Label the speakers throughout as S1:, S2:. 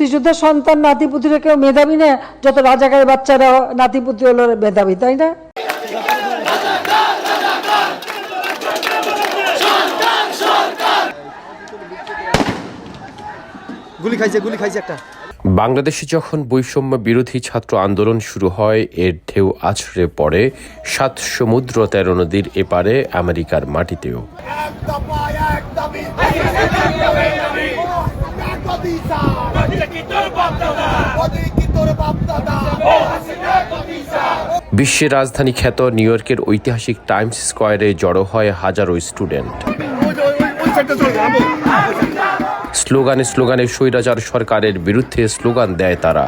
S1: মুক্তিযোদ্ধার সন্তান নাতিপুতিরা কেউ মেধাবী না যত রাজাকারের বাচ্চারা নাতিপুতি হলো মেধাবী তাই না?
S2: গুলি খাইছে গুলি খাইছে একটা।
S3: বাংলাদেশে যখন বৈষম্য বিরোধী ছাত্র আন্দোলন শুরু হয় এর ঢেউ আছড়ে পড়ে সাত সমুদ্র তেরো নদীর এপারে আমেরিকার মাটিতেও। বিশ্বের রাজধানী খ্যাত নিউ ইয়র্কের ঐতিহাসিক টাইমস স্কোয়ারে জড়ো হয় হাজারো স্টুডেন্ট। স্লোগানে স্লোগানে স্বৈরাচার সরকারের বিরুদ্ধে স্লোগান দেয় তারা।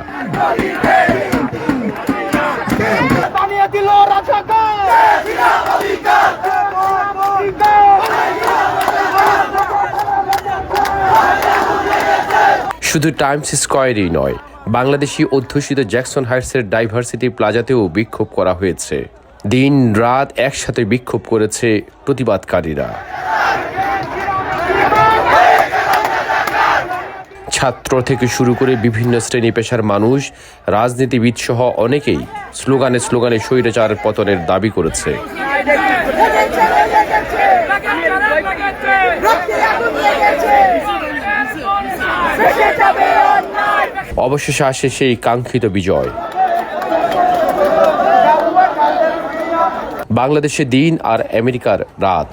S3: শুধু টাইমস স্কোয়ারেই নয় বাংলাদেশি অধ্যুষিত জ্যাকসন হাইটসের ডাইভার্সিটি প্লাজাতেও বিক্ষোভ করা হয়েছে। দিন রাত একসাথে বিক্ষোভ করেছে প্রতিবাদকারীরা। ছাত্র থেকে শুরু করে বিভিন্ন শ্রেণি পেশার মানুষ, রাজনীতিবিদ সহ অনেকেই স্লোগানে স্লোগানে স্বৈরাচার পতনের দাবি করেছে। অবশেষে আসে সেই কাঙ্ক্ষিত বিজয়। বাংলাদেশে দিন আর আমেরিকার রাত।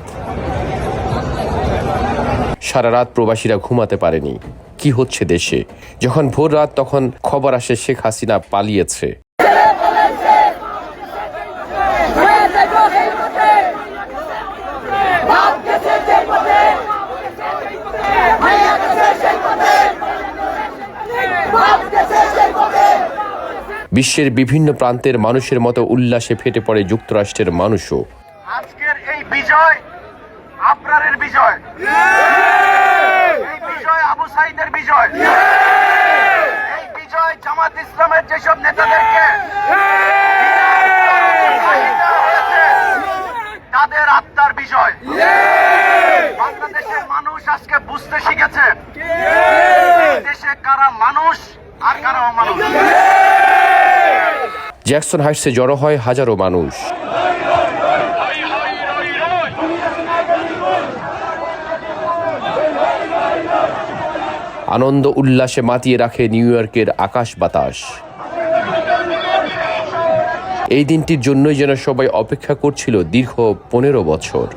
S3: সারা রাত প্রবাসীরা ঘুমাতে পারেনি। কি হচ্ছে দেশে? যখন ভোর রাত, তখন খবর আসে শেখ হাসিনা পালিয়েছে। বিশ্বের বিভিন্ন প্রান্তের মানুষের মতো উল্লাসে ফেটে পড়ে যুক্তরাষ্ট্রের মানুষও।
S4: আজকের এই বিজয় আপনারের বিজয়। এই বিজয় আবু সাইদের বিজয়। এই বিজয় জামাত ইসলামের যেসব নেতাদেরকে তাদের আত্মার বিজয়। বাংলাদেশের মানুষ আজকে বুঝতে শিখেছে। দেশে কারা মানুষ আর কারা অমানুষ।
S3: জ্যাকসন হাইটসে জড়ো হয় হাজারো মানুষ। আনন্দ উল্লাসে মাতিয়ে রাখে নিউ ইয়র্কের আকাশ বাতাস। এই দিনটির জন্যই যেন সবাই অপেক্ষা করছিল দীর্ঘ পনেরো বছর।